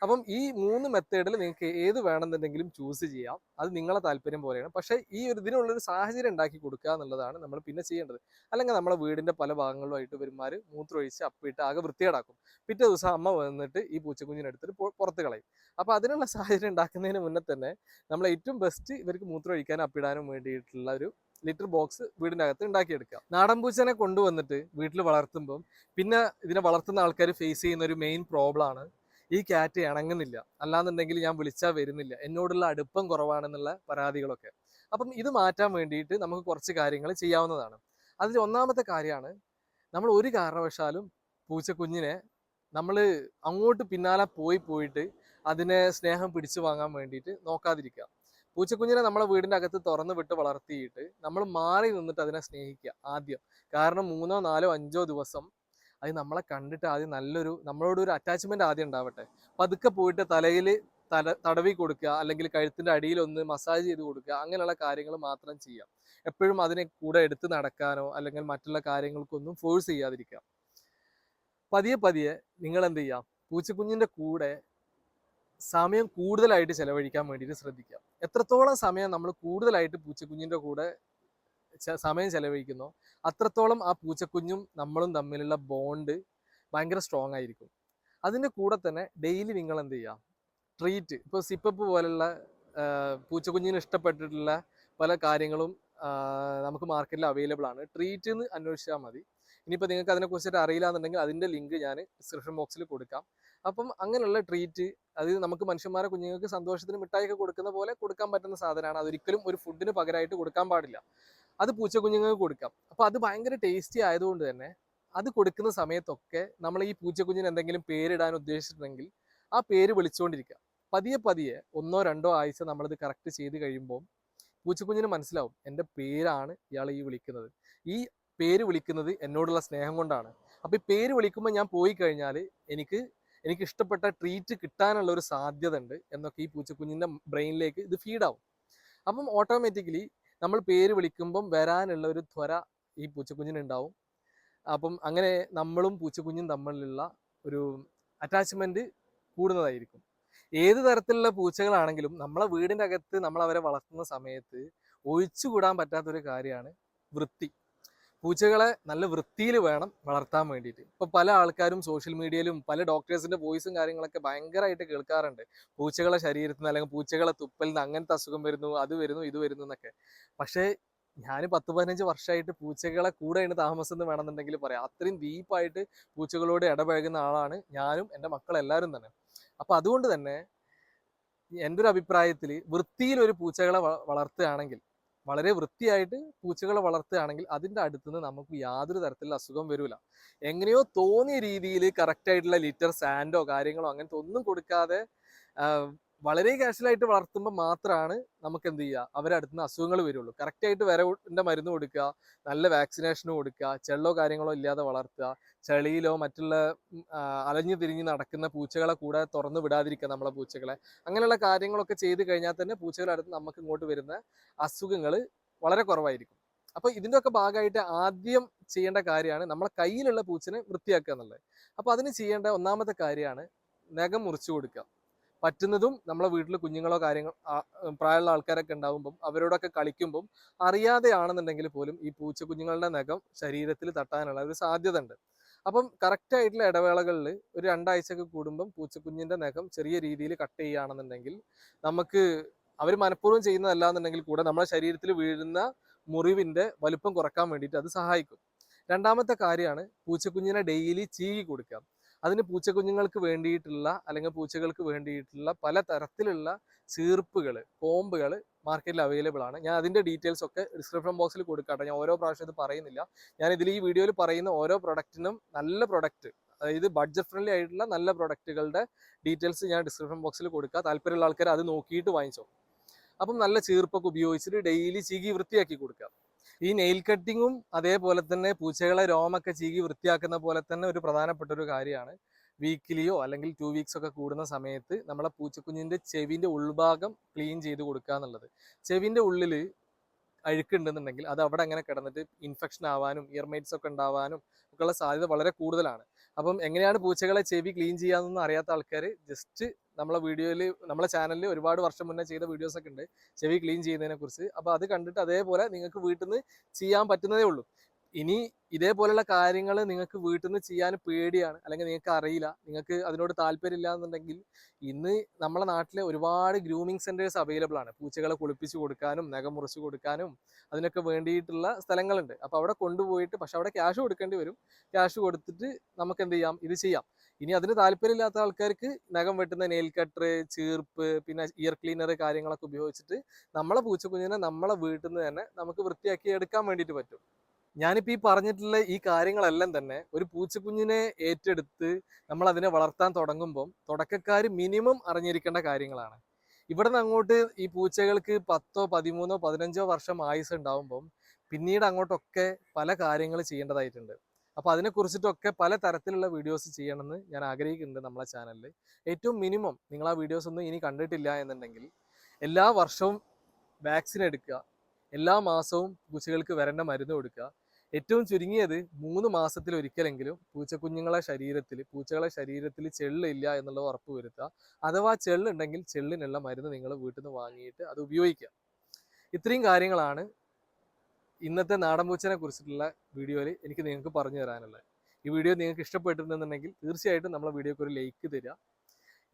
അപ്പം ഈ മൂന്ന് മെത്തേഡിൽ നിങ്ങൾക്ക് ഏത് വേണമെന്നുണ്ടെങ്കിലും ചൂസ് ചെയ്യാം. അത് നിങ്ങളെ താല്പര്യം പോലെയാണ്. പക്ഷേ ഈ ഒരു ഇതിനുള്ളൊരു സാഹചര്യം ഉണ്ടാക്കി കൊടുക്കുക എന്നുള്ളതാണ് നമ്മൾ പിന്നെ ചെയ്യേണ്ടത്. അല്ലെങ്കിൽ നമ്മളെ വീടിന്റെ പല ഭാഗങ്ങളുമായിട്ട് വരുമാർ മൂത്രമൊഴിച്ച് അപ്പിട്ട് ആകെ വൃത്തികേടാക്കും. പിറ്റേ ദിവസം അമ്മ വന്നിട്ട് ഈ പൂച്ചക്കുഞ്ഞിനെടുത്തിട്ട് പുറത്ത് കളയും. അപ്പോൾ അതിനുള്ള സാഹചര്യം ഉണ്ടാക്കുന്നതിന് മുന്നേ തന്നെ നമ്മൾ ഏറ്റവും ബെസ്റ്റ് ഇവർക്ക് മൂത്രമൊഴിക്കാനും അപ്പിടാനും വേണ്ടിയിട്ടുള്ള ഒരു ലിറ്റർ ബോക്സ് വീടിന്റെ അകത്ത് ഉണ്ടാക്കിയെടുക്കുക. നാടൻ പൂച്ചനെ കൊണ്ടുവന്നിട്ട് വീട്ടിൽ വളർത്തുമ്പം പിന്നെ ഇതിനെ വളർത്തുന്ന ആൾക്കാർ ഫേസ് ചെയ്യുന്ന ഒരു മെയിൻ പ്രോബ്ലം ആണ് ഈ ക്യാറ്റ് ഇണങ്ങുന്നില്ല. അല്ലാന്നുണ്ടെങ്കിൽ ഞാൻ വിളിച്ചാൽ വരുന്നില്ല. എന്നോടുള്ള അടുപ്പം കുറവാണെന്നുള്ള പരാതികളൊക്കെ. അപ്പം ഇത് മാറ്റാൻ വേണ്ടിയിട്ട് നമുക്ക് കുറച്ച് കാര്യങ്ങൾ ചെയ്യാവുന്നതാണ്. അതിൽ ഒന്നാമത്തെ കാര്യമാണ് നമ്മൾ ഒരു കാരണവശാലും പൂച്ചക്കുഞ്ഞിനെ നമ്മൾ അങ്ങോട്ട് പിന്നാലെ പോയി പോയിട്ട് അതിനെ സ്നേഹം പിടിച്ചു വാങ്ങാൻ വേണ്ടിയിട്ട് നോക്കാതിരിക്കുക. പൂച്ചക്കുഞ്ഞിനെ നമ്മളെ വീടിന്റെ അകത്ത് തുറന്നു വിട്ട് വളർത്തിയിട്ട് നമ്മൾ മാറി നിന്നിട്ട് അതിനെ സ്നേഹിക്കുക ആദ്യം. കാരണം മൂന്നോ നാലോ അഞ്ചോ ദിവസം അത് നമ്മളെ കണ്ടിട്ട് ആദ്യം നല്ലൊരു നമ്മളോട് ഒരു അറ്റാച്ച്മെന്റ് ആദ്യം ഉണ്ടാവട്ടെ. പതുക്കെ പോയിട്ട് തലയിൽ തല തടവി കൊടുക്കുക അല്ലെങ്കിൽ കഴുത്തിന്റെ അടിയിൽ ഒന്ന് മസാജ് ചെയ്ത് കൊടുക്കുക അങ്ങനെയുള്ള കാര്യങ്ങൾ മാത്രം ചെയ്യാം എപ്പോഴും അതിനെ കൂടെ എടുത്ത് നടക്കാനോ അല്ലെങ്കിൽ മറ്റുള്ള കാര്യങ്ങൾക്കൊന്നും ഫോഴ്സ് ചെയ്യാതിരിക്കുക. പതിയെ പതിയെ നിങ്ങൾ എന്ത് ചെയ്യാം പൂച്ചക്കുഞ്ഞിന്റെ കൂടെ സമയം കൂടുതലായിട്ട് ചെലവഴിക്കാൻ വേണ്ടിയിട്ട് ശ്രദ്ധിക്കാം എത്രത്തോളം സമയം നമ്മൾ കൂടുതലായിട്ട് പൂച്ചക്കുഞ്ഞിന്റെ കൂടെ സമയം ചെലവഴിക്കുന്നോ. അത്രത്തോളം ആ പൂച്ചക്കുഞ്ഞും നമ്മളും തമ്മിലുള്ള ബോണ്ട് ഭയങ്കര സ്ട്രോങ് ആയിരിക്കും. അതിന്റെ കൂടെ തന്നെ ഡെയിലി നിങ്ങൾ എന്ത് ചെയ്യാം? ട്രീറ്റ് ഇപ്പോൾ സിപ്പപ്പ് പോലുള്ള പൂച്ചക്കുഞ്ഞിന് ഇഷ്ടപ്പെട്ടിട്ടുള്ള പല കാര്യങ്ങളും നമുക്ക് മാർക്കറ്റിൽ അവൈലബിൾ ആണ്. ട്രീറ്റ് എന്ന് അന്വേഷിച്ചാൽ മതി. ഇനിയിപ്പോൾ നിങ്ങൾക്ക് അതിനെക്കുറിച്ചിട്ട് അറിയില്ല എന്നുണ്ടെങ്കിൽ അതിന്റെ ലിങ്ക് ഞാൻ ഡിസ്ക്രിപ്ഷൻ ബോക്സിൽ കൊടുക്കാം. അപ്പം അങ്ങനെയുള്ള ട്രീറ്റ് അത് നമുക്ക് മനുഷ്യന്മാരെ കുഞ്ഞുങ്ങൾക്ക് സന്തോഷത്തിന് മിഠായിക്ക് കൊടുക്കുന്ന പോലെ കൊടുക്കാൻ പറ്റുന്ന സാധനമാണ്. അതൊരിക്കലും ഒരു ഫുഡിന് പകരമായിട്ട് കൊടുക്കാൻ പാടില്ല. അത് പൂച്ചക്കുഞ്ഞുങ്ങൾക്ക് കൊടുക്കാം. അപ്പോൾ അത് ഭയങ്കര ടേസ്റ്റി ആയതുകൊണ്ട് തന്നെ അത് കൊടുക്കുന്ന സമയത്തൊക്കെ നമ്മൾ ഈ പൂച്ചക്കുഞ്ഞിന് എന്തെങ്കിലും പേരിടാൻ ഉദ്ദേശിച്ചിട്ടുണ്ടെങ്കിൽ ആ പേര് വിളിച്ചുകൊണ്ടിരിക്കുക പതിയെ പതിയെ ഒന്നോ രണ്ടോ ആഴ്ച നമ്മളത് കറക്റ്റ് ചെയ്ത് കഴിയുമ്പോൾ പൂച്ചക്കുഞ്ഞിന് മനസ്സിലാവും എന്റെ പേരാണ് ഇയാൾ ഈ വിളിക്കുന്നത്. ഈ പേര് വിളിക്കുന്നത് എന്നോടുള്ള സ്നേഹം കൊണ്ടാണ്. അപ്പോൾ ഈ പേര് വിളിക്കുമ്പോൾ ഞാൻ പോയി കഴിഞ്ഞാൽ എനിക്ക് എനിക്ക് ഇഷ്ടപ്പെട്ട ട്രീറ്റ് കിട്ടാനുള്ള ഒരു സാധ്യത ഉണ്ട് എന്നൊക്കെ ഈ പൂച്ചക്കുഞ്ഞിന്റെ ബ്രെയിനിലേക്ക് ഇത് ഫീഡാവും അപ്പം ഓട്ടോമാറ്റിക്കലി നമ്മൾ പേര് വിളിക്കുമ്പം വരാനുള്ള ഒരു ത്വര ഈ പൂച്ചക്കുഞ്ഞിനുണ്ടാവും അപ്പം അങ്ങനെ നമ്മളും പൂച്ചക്കുഞ്ഞും തമ്മിലുള്ള ഒരു അറ്റാച്ച്മെന്റ് കൂടുന്നതായിരിക്കും. ഏത് തരത്തിലുള്ള പൂച്ചകളാണെങ്കിലും നമ്മളെ വീടിന്റെ അകത്ത് നമ്മൾ അവരെ വളർത്തുന്ന സമയത്ത് ഒഴിച്ചുകൂടാൻ പറ്റാത്തൊരു കാര്യമാണ് വൃത്തി. പൂച്ചകളെ നല്ല വൃത്തിയിൽ വേണം വളർത്താൻ വേണ്ടിയിട്ട്. ഇപ്പൊ പല ആൾക്കാരും സോഷ്യൽ മീഡിയയിലും പല ഡോക്ടേഴ്സിന്റെ വോയിസും കാര്യങ്ങളൊക്കെ ഭയങ്കരമായിട്ട് കേൾക്കാറുണ്ട്. പൂച്ചകളെ ശരീരത്തിൽ നിന്ന് അല്ലെങ്കിൽ പൂച്ചകളെ തുപ്പലിൽ നിന്ന് അങ്ങനത്തെ അസുഖം വരുന്നു അത് വരുന്നു ഇത് വരുന്നു എന്നൊക്കെ. പക്ഷേ ഞാൻ പത്ത് പതിനഞ്ച് വർഷമായിട്ട് പൂച്ചകളെ കൂടെ കൂടെയാണ് താമസം എന്ന് വേണമെന്നുണ്ടെങ്കിൽ പറയാം. അത്രയും ഡീപ്പായിട്ട് പൂച്ചകളോട് ഇടപഴകുന്ന ആളാണ് ഞാനും എന്റെ മക്കളെല്ലാവരും തന്നെ. അപ്പൊ അതുകൊണ്ട് തന്നെ എന്റെ ഒരു അഭിപ്രായത്തിൽ വൃത്തിയിൽ ഒരു പൂച്ചകളെ വളർത്തുകയാണെങ്കിൽ വളരെ വൃത്തിയായിട്ട് പൂച്ചകളെ വളർത്തുകയാണെങ്കിൽ അതിന്റെ അടുത്തുനിന്ന് നമുക്ക് യാതൊരു തരത്തിലുള്ള അസുഖം വരില്ല. എങ്ങനെയോ തോന്നിയ രീതിയിൽ കറക്റ്റ് ആയിട്ടുള്ള ലിറ്റർ സാൻഡോ കാര്യങ്ങളോ അങ്ങനത്തെ ഒന്നും കൊടുക്കാതെ വളരെ കാഷ്വലായിട്ട് വളർത്തുമ്പോൾ മാത്രമാണ് നമുക്ക് എന്ത് ചെയ്യുക അവരെ അടുത്ത് നിന്ന് അസുഖങ്ങൾ വരുള്ളൂ. കറക്റ്റ് ആയിട്ട് വരവിന്റെ മരുന്ന് കൊടുക്കുക നല്ല വാക്സിനേഷൻ കൊടുക്കുക ചെള്ളോ കാര്യങ്ങളോ ഇല്ലാതെ വളർത്തുക ചെളിയിലോ മറ്റുള്ള അലഞ്ഞു തിരിഞ്ഞ് നടക്കുന്ന പൂച്ചകളെ കൂടെ തുറന്നു വിടാതിരിക്കുക നമ്മളെ പൂച്ചകളെ. അങ്ങനെയുള്ള കാര്യങ്ങളൊക്കെ ചെയ്ത് കഴിഞ്ഞാൽ തന്നെ പൂച്ചകളുടെ അടുത്ത് നമുക്ക് ഇങ്ങോട്ട് വരുന്ന അസുഖങ്ങൾ വളരെ കുറവായിരിക്കും. അപ്പോൾ ഇതിന്റെ ഒക്കെ ഭാഗമായിട്ട് ആദ്യം ചെയ്യേണ്ട കാര്യമാണ് നമ്മളെ കയ്യിലുള്ള പൂച്ചനെ വൃത്തിയാക്കുക എന്നുള്ളത്. അപ്പോൾ അതിന് ചെയ്യേണ്ട ഒന്നാമത്തെ കാര്യമാണ് നഖം മുറിച്ചു കൊടുക്കുക. പറ്റുന്നതും നമ്മളെ വീട്ടിൽ കുഞ്ഞുങ്ങളോ കാര്യങ്ങൾ പ്രായമുള്ള ആൾക്കാരൊക്കെ ഉണ്ടാവുമ്പം അവരോടൊക്കെ കളിക്കുമ്പം അറിയാതെയാണെന്നുണ്ടെങ്കിൽ പോലും ഈ പൂച്ച കുഞ്ഞുങ്ങളുടെ നഖം ശരീരത്തിൽ തട്ടാനുള്ള ഒരു സാധ്യത ഉണ്ട് അപ്പം കറക്റ്റ് ആയിട്ടുള്ള ഇടവേളകളിൽ ഒരു രണ്ടാഴ്ചയൊക്കെ കൂടുമ്പം പൂച്ചക്കുഞ്ഞിന്റെ നഖം ചെറിയ രീതിയിൽ കട്ട് ചെയ്യുകയാണെന്നുണ്ടെങ്കിൽ നമുക്ക് അവർ മനഃപൂർവം ചെയ്യുന്നതല്ല എന്നുണ്ടെങ്കിൽ കൂടെ നമ്മുടെ ശരീരത്തിൽ വീഴുന്ന മുറിവിന്റെ വലുപ്പം കുറയ്ക്കാൻ വേണ്ടിയിട്ട് അത് സഹായിക്കും. രണ്ടാമത്തെ കാര്യമാണ് പൂച്ചക്കുഞ്ഞിനെ ഡെയിലി ചീകി കൊടുക്കുക. അതിന് പൂച്ചക്കുഞ്ഞുങ്ങൾക്ക് വേണ്ടിയിട്ടുള്ള അല്ലെങ്കിൽ പൂച്ചകൾക്ക് വേണ്ടിയിട്ടുള്ള പല തരത്തിലുള്ള ചീർപ്പുകൾ കോമ്പുകൾ മാർക്കറ്റിൽ അവൈലബിൾ ആണ്. ഞാൻ അതിന്റെ ഡീറ്റെയിൽസ് ഒക്കെ ഡിസ്ക്രിപ്ഷൻ ബോക്സിൽ കൊടുക്കട്ടെ. ഞാൻ ഓരോ പ്രാവശ്യം ഇത് പറയുന്നില്ല. ഞാൻ ഇതിൽ ഈ വീഡിയോയിൽ പറയുന്ന ഓരോ പ്രൊഡക്റ്റിനും നല്ല പ്രൊഡക്റ്റ് അതായത് ബഡ്ജറ്റ് ഫ്രണ്ട്ലി ആയിട്ടുള്ള നല്ല പ്രൊഡക്റ്റുകളുടെ ഡീറ്റെയിൽസ് ഞാൻ ഡിസ്ക്രിപ്ഷൻ ബോക്സിൽ കൊടുക്കുക. താല്പര്യമുള്ള ആൾക്കാർ അത് നോക്കിയിട്ട് വാങ്ങിച്ചോ അപ്പം നല്ല ചീർപ്പൊക്കെ ഉപയോഗിച്ചിട്ട് ഡെയിലി ചീകി വൃത്തിയാക്കി കൊടുക്കുക. ഈ നെയിൽ കട്ടിങ്ങും അതേപോലെ തന്നെ പൂച്ചകളെ രോമൊക്കെ ചീകി വൃത്തിയാക്കുന്ന പോലെ തന്നെ ഒരു പ്രധാനപ്പെട്ട ഒരു കാര്യമാണ്. വീക്കിലിയോ അല്ലെങ്കിൽ ടു വീക്സ് ഒക്കെ കൂടുന്ന സമയത്ത് നമ്മളെ പൂച്ചക്കുഞ്ഞിന്റെ ചെവിന്റെ ഉൾഭാഗം ക്ലീൻ ചെയ്ത് കൊടുക്കുക എന്നുള്ളത്. ചെവിന്റെ ഉള്ളിൽ അഴുക്കുണ്ടെന്നുണ്ടെങ്കിൽ അത് അവിടെ അങ്ങനെ കിടന്നിട്ട് ഇൻഫെക്ഷൻ ആവാനും ഇയർമൈറ്റ്സ് ഒക്കെ ഉണ്ടാവാനും ഒക്കെയുള്ള സാധ്യത വളരെ കൂടുതലാണ്. അപ്പം എങ്ങനെയാണ് പൂച്ചകളെ ചെവി ക്ലീൻ ചെയ്യാമെന്നൊന്നും അറിയാത്ത ആൾക്കാർ ജസ്റ്റ് നമ്മളെ വീഡിയോയിൽ നമ്മളെ ചാനലിൽ ഒരുപാട് വർഷം മുന്നേ ചെയ്ത വീഡിയോസ് ഒക്കെ ഉണ്ട്. ചെവി ക്ലീൻ ചെയ്യുന്നതിനെ കുറിച്ച് അപ്പോൾ അത് കണ്ടിട്ട് അതേപോലെ നിങ്ങൾക്ക് വീട്ടിൽ നിന്ന് ചെയ്യാൻ പറ്റുന്നതേ ഉള്ളൂ. ഇനി ഇതേപോലെയുള്ള കാര്യങ്ങൾ നിങ്ങൾക്ക് വീട്ടിൽ നിന്ന് ചെയ്യാൻ പേടിയാണ്. അല്ലെങ്കിൽ നിങ്ങൾക്ക് അറിയില്ല. നിങ്ങൾക്ക് അതിനോട് താല്പര്യമില്ല എന്നുണ്ടെങ്കിൽ ഇന്ന് നമ്മളെ നാട്ടിലെ ഒരുപാട് ഗ്രൂമിങ് സെന്റേഴ്സ് അവൈലബിൾ ആണ്. പൂച്ചകളെ കുളിപ്പിച്ച് കൊടുക്കാനും നഖം മുറിച്ച് കൊടുക്കാനും അതിനൊക്കെ വേണ്ടിയിട്ടുള്ള സ്ഥലങ്ങളുണ്ട്. അപ്പോൾ അവിടെ കൊണ്ടുപോയിട്ട് പക്ഷെ അവിടെ ക്യാഷ് കൊടുക്കേണ്ടി വരും. ക്യാഷ് കൊടുത്തിട്ട് നമുക്ക് എന്ത് ചെയ്യാം? ഇത് ചെയ്യാം. ഇനി അതിന് താല്പര്യമില്ലാത്ത ആൾക്കാർക്ക് നഖം വെട്ടുന്ന നെയിൽ കട്ടർ ചീർപ്പ് പിന്നെ ഇയർ ക്ലീനർ കാര്യങ്ങളൊക്കെ ഉപയോഗിച്ചിട്ട് നമ്മളെ പൂച്ചക്കുഞ്ഞിനെ നമ്മളെ വീട്ടിൽ നിന്ന് തന്നെ നമുക്ക് വൃത്തിയാക്കി എടുക്കാൻ വേണ്ടിയിട്ട് പറ്റും. ഞാനിപ്പോൾ ഈ പറഞ്ഞിട്ടുള്ള ഈ കാര്യങ്ങളെല്ലാം തന്നെ ഒരു പൂച്ചക്കുഞ്ഞിനെ ഏറ്റെടുത്ത് നമ്മൾ അതിനെ വളർത്താൻ തുടങ്ങുമ്പം തുടക്കക്കാർ മിനിമം അറിഞ്ഞിരിക്കേണ്ട കാര്യങ്ങളാണ്. ഇവിടെ നിന്ന് അങ്ങോട്ട് ഈ പൂച്ചകൾക്ക് പത്തോ പതിമൂന്നോ പതിനഞ്ചോ വർഷം ആയുസ് ഉണ്ടാവുമ്പം പിന്നീട് അങ്ങോട്ടൊക്കെ പല കാര്യങ്ങൾ ചെയ്യേണ്ടതായിട്ടുണ്ട്. അപ്പോൾ അതിനെക്കുറിച്ചിട്ടൊക്കെ പല തരത്തിലുള്ള വീഡിയോസ് ചെയ്യണമെന്ന് ഞാൻ ആഗ്രഹിക്കുന്നുണ്ട് നമ്മളെ ചാനലിൽ ഏറ്റവും മിനിമം നിങ്ങൾ ആ വീഡിയോസ് ഒന്നും ഇനി കണ്ടിട്ടില്ല എന്നുണ്ടെങ്കിൽ എല്ലാ വർഷവും വാക്സിൻ എടുക്കുക. എല്ലാ മാസവും പൂച്ചകൾക്ക് വരേണ്ട മരുന്ന് കൊടുക്കുക. ഏറ്റവും ചുരുങ്ങിയത് മൂന്ന് മാസത്തിൽ ഒരിക്കലെങ്കിലും പൂച്ചക്കുഞ്ഞുങ്ങളെ ശരീരത്തിൽ പൂച്ചകളെ ശരീരത്തിൽ ചെള്ളില്ല എന്നുള്ളത് ഉറപ്പ് വരുത്തുക. അഥവാ ചെള്ളുണ്ടെങ്കിൽ ചെള്ളിനുള്ള മരുന്ന് നിങ്ങൾ വീട്ടിൽ നിന്ന് വാങ്ങിയിട്ട് അത് ഉപയോഗിക്കുക. ഇത്രയും കാര്യങ്ങളാണ് ഇന്നത്തെ നാടൻ പൂച്ചനെ കുറിച്ചിട്ടുള്ള വീഡിയോയിൽ എനിക്ക് നിങ്ങൾക്ക് പറഞ്ഞു തരാനുള്ളത്. ഈ വീഡിയോ നിങ്ങൾക്ക് ഇഷ്ടപ്പെട്ടിട്ടുണ്ടെന്നുണ്ടെങ്കിൽ തീർച്ചയായിട്ടും നമ്മളെ വീഡിയോക്ക് ഒരു ലൈക്ക് തരിക.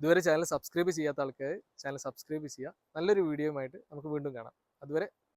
ഇതുവരെ ചാനൽ സബ്സ്ക്രൈബ് ചെയ്യാത്ത ആൾക്കാർ ചാനൽ സബ്സ്ക്രൈബ് ചെയ്യുക. നല്ലൊരു വീഡിയോയുമായിട്ട് നമുക്ക് വീണ്ടും കാണാം. അതുവരെ